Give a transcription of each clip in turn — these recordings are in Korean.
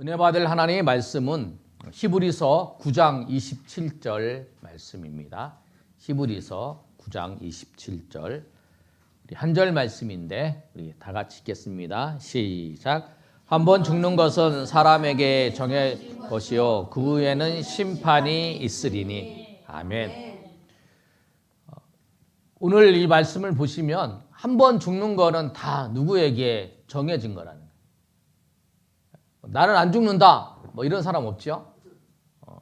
은혜 받을 하나님의 말씀은 히브리서 9장 27절 말씀입니다. 히브리서 9장 27절 우리 한절 말씀인데 우리 다 같이 읽겠습니다. 시작. 한번 죽는 것은 사람에게 정해 것이요 그 후에는 심판이 있으리니 아멘. 어, 오늘 이 말씀을 보시면 한 번 죽는 거는 다 누구에게 정해진 거라는. 나는 안 죽는다. 뭐 이런 사람 없죠? 어,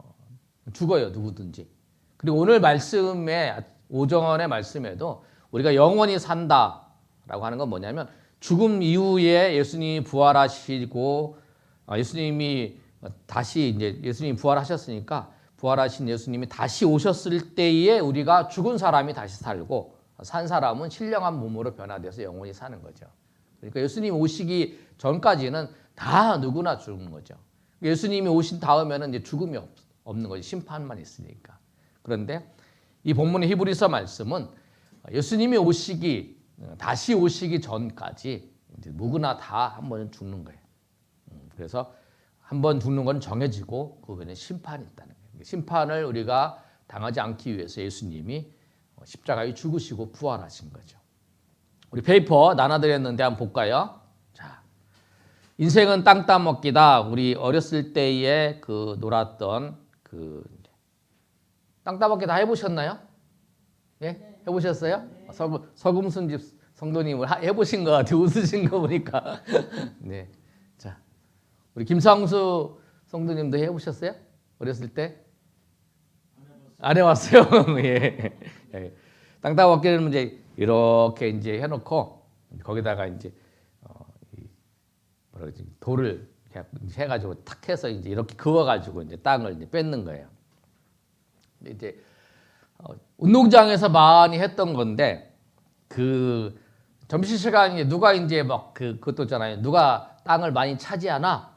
죽어요, 누구든지. 그리고 오늘 말씀에 오정원의 말씀에도 우리가 영원히 산다 라고 하는 건 뭐냐면 죽음 이후에 예수님이 부활하시고 아, 예수님이 다시 이제 예수님이 부활하셨으니까 부활하신 예수님이 다시 오셨을 때에 우리가 죽은 사람이 다시 살고 산 사람은 신령한 몸으로 변화돼서 영원히 사는 거죠. 그러니까 예수님 오시기 전까지는 다 누구나 죽는 거죠. 예수님이 오신 다음에는 이제 죽음이 없, 없는 거지 심판만 있으니까. 그런데 이 본문의 히브리서 말씀은 예수님이 오시기 다시 오시기 전까지 누구나 다 한 번은 죽는 거예요. 음, 그래서 한 번 죽는 건 정해지고 그 후에는 심판이 있다는 거예요. 심판을 우리가 당하지 않기 위해서 예수님이 십자가에 죽으시고 부활하신 거죠. 우리 페이퍼 나눠드렸는데 한번 볼까요? 자, 인생은 땅 따먹기다. 우리 어렸을 때에 그 놀았던 그 땅 따먹기 다 해보셨나요? 예, 해보셨어요? 서금 서금순 집 성도님을 하- 해보신 것 같아요. 웃으신 거 보니까. 네, 자, 우리 김상수 성도님도 해보셨어요? 어렸을 때? 안 해봤어요. 예. 예. 땅 따먹기는 이제 이렇게 이제 해놓고 거기다가 이제 뭐라 그러지 돌을 해가지고 탁 해서 이제 이렇게 그어가지고 이제 땅을 이제 뺏는 거예요. 이제 어, 운동장에서 많이 했던 건데 그 점심 시간에 누가 이제 막 그 그것도 있잖아요. 누가 땅을 많이 차지하나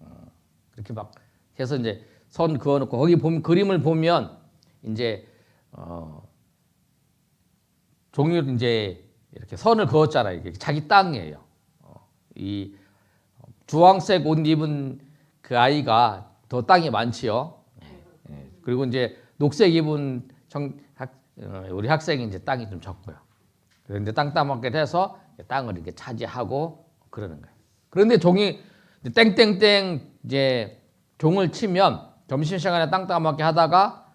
어, 이렇게 막 해서 이제 선 그어놓고 거기 보면 그림을 보면 이제 어, 종이를 이제 이렇게 선을 그었잖아요. 이게 자기 땅이에요. 어, 이 주황색 옷 입은 그 아이가 더 땅이 많지요. 예. 그리고 이제 녹색 입은 청, 학, 어, 우리 학생이 이제 땅이 좀 적고요. 그런데 땅 따먹게 돼서 땅을 이렇게 차지하고 그러는 거예요. 그런데 종이 땡땡땡 이제 종을 치면 점심 시간에 땅 따먹게 하다가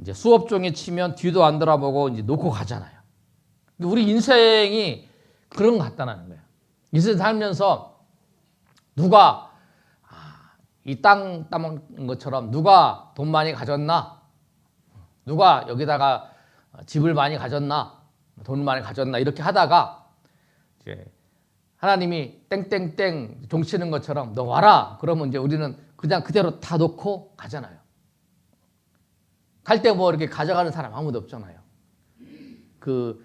이제 수업 종이 치면 뒤도 안 돌아보고 이제 놓고 가잖아요. 우리 인생이 그런 것 같다는 거예요. 인생 살면서 누가 아, 이땅 따먹는 것처럼 누가 돈 많이 가졌나? 누가 여기다가 집을 많이 가졌나? 돈을 많이 가졌나? 이렇게 하다가 이제 하나님이 땡땡땡 종치는 것처럼 너 와라. 그러면 이제 우리는 그냥 그대로 다 놓고 가잖아요. 갈 때 뭐 이렇게 가져가는 사람 아무도 없잖아요. 그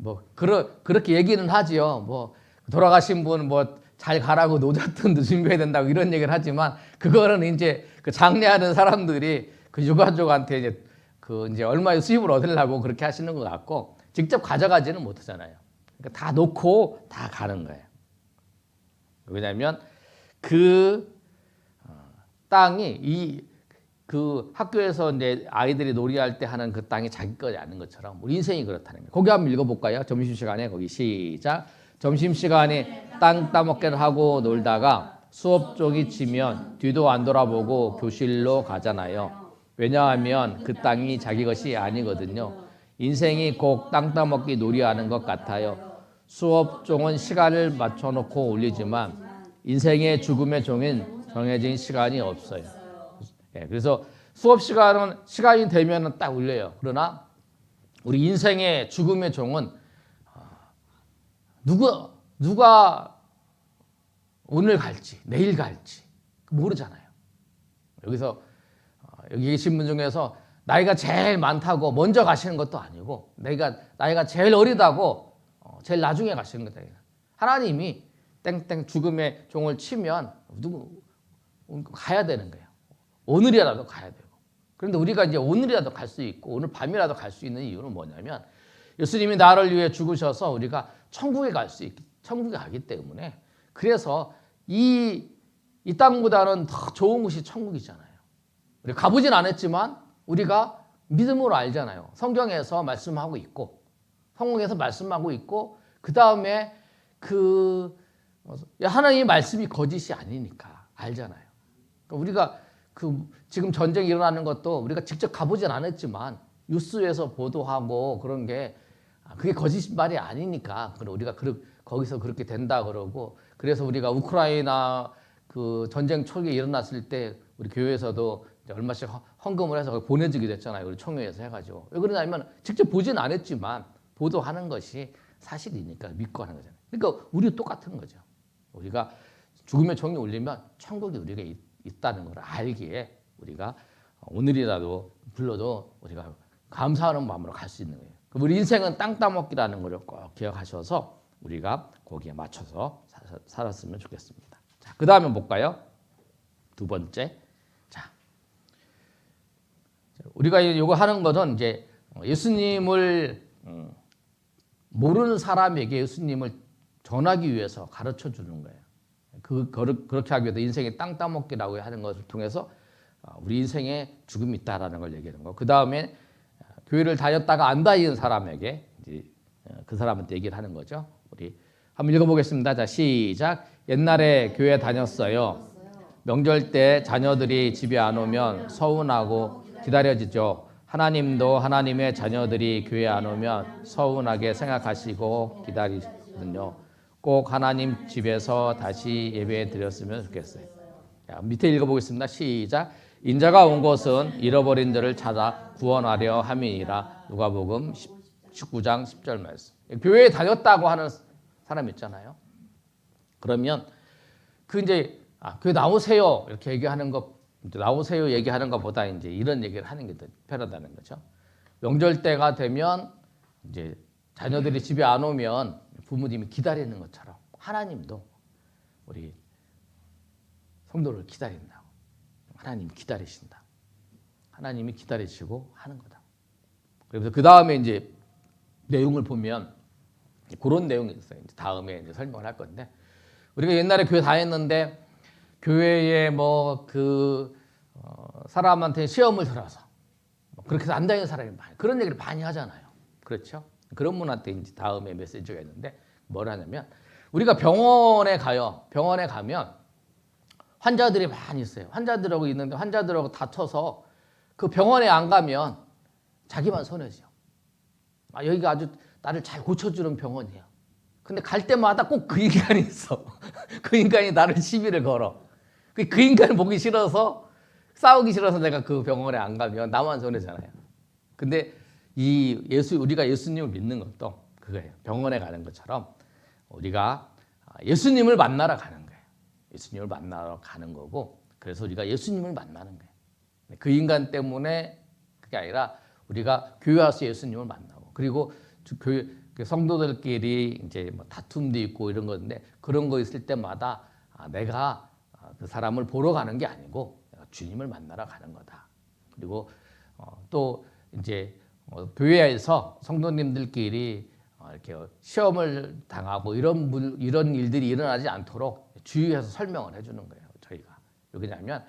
뭐 그러, 그렇게 얘기는 하지요. 뭐 돌아가신 분 뭐 잘 가라고 노잣돈도 준비해야 된다고 이런 얘기를 하지만 그거는 이제 그 장례하는 사람들이 그 유가족한테 이제 그 이제 얼마의 수입을 얻으려고 그렇게 하시는 것 같고 직접 가져가지는 못하잖아요. 그러니까 다 놓고 다 가는 거예요. 왜냐하면 그 어, 땅이 이 그 학교에서 이제 아이들이 놀이할 때 하는 그 땅이 자기 거지 않는 것처럼 우리 인생이 그렇다는 거예요. 거기 한번 읽어볼까요? 점심 시간에 거기 시작. 점심 시간에 땅 따먹기를 하고 놀다가 수업 쪽이 치면 뒤도 안 돌아보고 교실로 가잖아요. 왜냐하면 그 땅이 자기 것이 아니거든요. 인생이 꼭 땅 따먹기 놀이하는 것 같아요. 수업 종은 시간을 맞춰놓고 올리지만 인생의 죽음의 종인 정해진 시간이 없어요. 예, 그래서 수업 시간은 시간이 되면은 딱 울려요. 그러나 우리 인생의 죽음의 종은 아, 누가 누가 오늘 갈지 내일 갈지 모르잖아요. 여기서 어, 여기 계신 분 중에서 나이가 제일 많다고 먼저 가시는 것도 아니고 내가 나이가 제일 어리다고 어, 제일 나중에 가시는 것도 아니에요. 하나님이 땡땡 죽음의 종을 치면 누구 가야 되는 거예요. 오늘이라도 가야 되고. 그런데 우리가 이제 오늘이라도 갈 수 있고 오늘 밤이라도 갈 수 있는 이유는 뭐냐면 예수님이 나를 위해 죽으셔서 우리가 천국에 갈 수 있, 천국에 가기 때문에 그래서 이 이 땅보다는 더 좋은 곳이 천국이잖아요. 우리 가보진 않았지만 우리가 믿음으로 알잖아요. 성경에서 말씀하고 있고 성경에서 말씀하고 있고 그 다음에 그 하나님의 말씀이 거짓이 아니니까 알잖아요. 그러니까 우리가 그 지금 전쟁이 일어나는 것도 우리가 직접 가보진 않았지만 뉴스에서 보도하고 그런 게 아, 그게 거짓말이 아니니까 우리가 그, 거기서 그렇게 된다 그러고 그래서 우리가 우크라이나 그 전쟁 초기에 일어났을 때 우리 교회에서도 얼마씩 헌- 헌금을 해서 보내주기도 했잖아요. 우리 총회에서 해가지고 왜 그러냐면 직접 보진 않았지만 보도하는 것이 사실이니까 믿고 하는 거잖아요. 그러니까 우리도 똑같은 거죠. 우리가 죽음의 종이 울리면 천국이 우리가 있, 있다는 걸 알기에 우리가 오늘이라도 불러도 우리가 감사하는 마음으로 갈 수 있는 거예요. 그럼 우리 인생은 땅 따먹기라는 걸꼭 기억하셔서 우리가 거기에 맞춰서 사- 살았으면 좋겠습니다. 자, 그 다음에 볼까요? 두 번째. 자, 우리가 이거 하는 것은 이제 예수님을 음, 모르는 사람에게 예수님을 전하기 위해서 가르쳐 주는 거예요. 그 그렇- 그렇게 하기 위해서 인생의 땅 따먹기라고 하는 것을 통해서 어, 우리 인생에 죽음이 있다라는 걸 얘기하는 거. 그 다음에 교회를 다녔다가 안 다니는 사람에게 어, 그 사람한테 얘기를 하는 거죠. 우리 한번 읽어보겠습니다. 자 시작. 옛날에 교회 다녔어요. 명절 때 자녀들이 집에 안 오면 서운하고 기다려지죠. 하나님도 하나님의 자녀들이 교회 안 오면 서운하게 생각하시고 기다리거든요. 꼭 하나님 집에서 다시 예배 드렸으면 좋겠어요. 자, 밑에 읽어보겠습니다. 시작. 인자가 온 것은 잃어버린 자를 찾아 구원하려 함이니라. 누가복음 19장 10절 말씀. 교회에 다녔다고 하는 사람 있잖아요. 그러면 그 이제 아, 교회 나오세요 이렇게 얘기하는 것 나오세요 얘기하는 것보다 이제 이런 얘기를 하는 게 더 편하다는 거죠. 명절 때가 되면 이제 자녀들이 집에 안 오면 부모님이 기다리는 것처럼 하나님도 우리 성도를 기다린다고 하나님 기다리신다. 하나님이 기다리시고 하는 거다. 그래서 그 다음에 이제 내용을 보면 그런 내용이 있어요. 이제 다음에 이제 설명을 할 건데 우리가 옛날에 교회 다녔는데 교회에 뭐그 어, 사람한테 시험을 들어서 뭐 그렇게 해서 안 다니는 사람이 많이 그런 얘기를 많이 하잖아요. 그렇죠? 그런 분한테 이제 다음에 메시지가 있는데 뭐라냐면 우리가 병원에 가요. 병원에 가면 환자들이 많이 있어요. 환자들하고 있는데 환자들하고 다퉈서 그 병원에 안 가면 자기만 손해죠. 아, 여기가 아주 나를 잘 고쳐주는 병원이야. 근데 갈 때마다 꼭 그 인간이 있어. 그 인간이 나를 시비를 걸어. 그, 그 인간을 보기 싫어서 싸우기 싫어서 내가 그 병원에 안 가면 나만 손해잖아요. 근데 이 예수 우리가 예수님을 믿는 것도 그거예요. 병원에 가는 것처럼 우리가 예수님을 만나러 가는 거 예수님을 만나러 가는 거고 그래서 우리가 예수님을 만나는 거예요. 그 인간 때문에 그게 아니라 우리가 교회 와서 예수님을 만나고 그리고 주- 교회 그 성도들끼리 이제 뭐 다툼도 있고 이런 건데 그런 거 있을 때마다 아, 내가 아, 그 사람을 보러 가는 게 아니고 주님을 만나러 가는 거다. 그리고 어, 또 이제 어, 교회에서 성도님들끼리 어, 이렇게 시험을 당하고 이런 물, 이런 일들이 일어나지 않도록 주의해서 설명을 해주는 거예요. 저희가 왜냐하면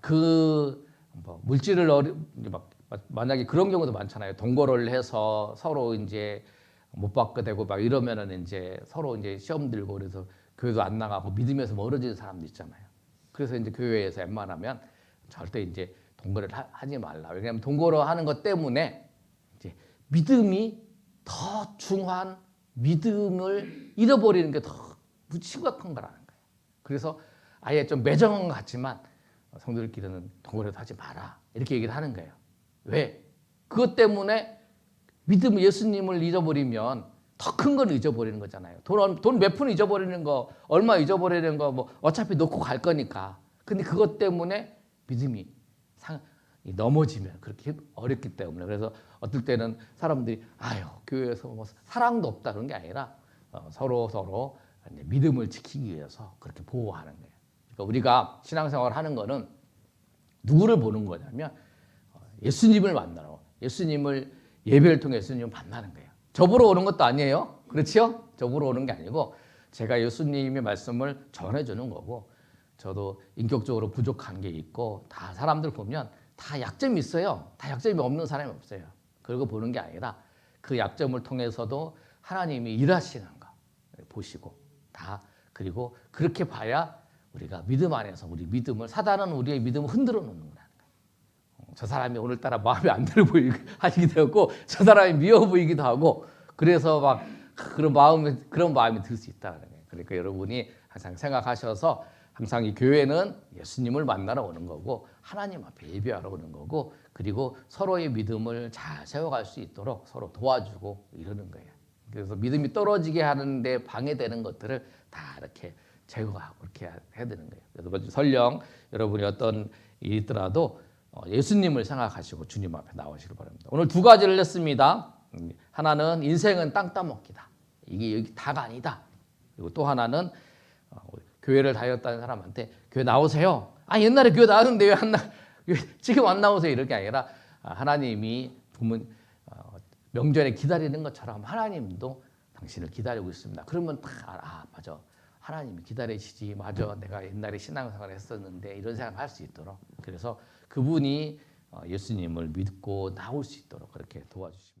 그 뭐 물질을 어리, 막 만약에 그런 경우도 많잖아요. 동거를 해서 서로 이제 못 받게 되고 막 이러면은 이제 서로 이제 시험 들고 그래서 교회도 안 나가고 믿음에서 멀어지는 사람도 있잖아요. 그래서 이제 교회에서 웬만하면 절대 이제 동거를 하, 하지 말라. 왜냐하면 동거를 하는 것 때문에 이제 믿음이 더 중요한 믿음을 잃어버리는 게더 심각한 거라는 거예요. 그래서 아예 좀 매정한 것 같지만 성도들끼리는 동거라도 하지 마라. 이렇게 얘기를 하는 거예요. 왜? 그것 때문에 믿음 예수님을 잊어버리면 더 큰 걸 잊어버리는 거잖아요. 돈 몇 푼 잊어버리는 거, 얼마 잊어버리는 거, 뭐 어차피 놓고 갈 거니까. 근데 그것 때문에 믿음이 상, 이 넘어지면 그렇게 어렵기 때문에 그래서 어떨 때는 사람들이 아유 교회에서 뭐 사랑도 없다 그런 게 아니라 어, 서로 서로 믿음을 지키기 위해서 그렇게 보호하는 거예요. 그러니까 우리가 신앙생활 하는 거는 누구를 보는 거냐면 어, 예수님을 만나러 예수님을 예배를 통해 예수님을 만나는 거예요. 저보러 오는 것도 아니에요. 그렇지요? 저보러 오는 게 아니고 제가 예수님의 말씀을 전해주는 거고 저도 인격적으로 부족한 게 있고 다 사람들 보면 다 약점이 있어요. 다 약점이 없는 사람이 없어요. 그러고 보는 게 아니라 그 약점을 통해서도 하나님이 일하시는 거 보시고 다 그리고 그렇게 봐야 우리가 믿음 안에서 우리 믿음을 사단은 우리의 믿음을 흔들어 놓는 거라는 거예요. 어, 저 사람이 오늘따라 마음에 안 들어 보이고 하시게 되었고 저 사람이 미워 보이기도 하고 그래서 막 그런 마음이 그런 마음이 들 수 있다는 거예요. 그러니까 여러분이 항상 생각하셔서 항상 이 교회는 예수님을 만나러 오는 거고 하나님 앞에 예배하러 오는 거고 그리고 서로의 믿음을 잘 세워갈 수 있도록 서로 도와주고 이러는 거예요. 그래서 믿음이 떨어지게 하는데 방해되는 것들을 다 이렇게 제거하고 그렇게 해야 되는 거예요. 그래서 설령 여러분이 어떤 일이 있더라도 어, 예수님을 생각하시고 주님 앞에 나오시길 바랍니다. 오늘 두 가지를 냈습니다. 음, 하나는 인생은 땅 따먹기다. 이게 여기 다가 아니다. 그리고 또 하나는 어, 교회를 다녔다는 사람한테 교회 나오세요. 아 옛날에 교회 나왔는데 왜 안 나? 왜 지금 안 나오세요? 이럴 게 아니라 아, 하나님이 부문 어, 명절에 기다리는 것처럼 하나님도 당신을 기다리고 있습니다. 그러면 다 알아. 아, 맞아. 하나님이 기다리시지. 맞아. 내가 옛날에 신앙생활 했었는데 이런 생각 할 수 있도록. 그래서 그분이 어, 예수님을 믿고 나올 수 있도록 그렇게 도와주십니다.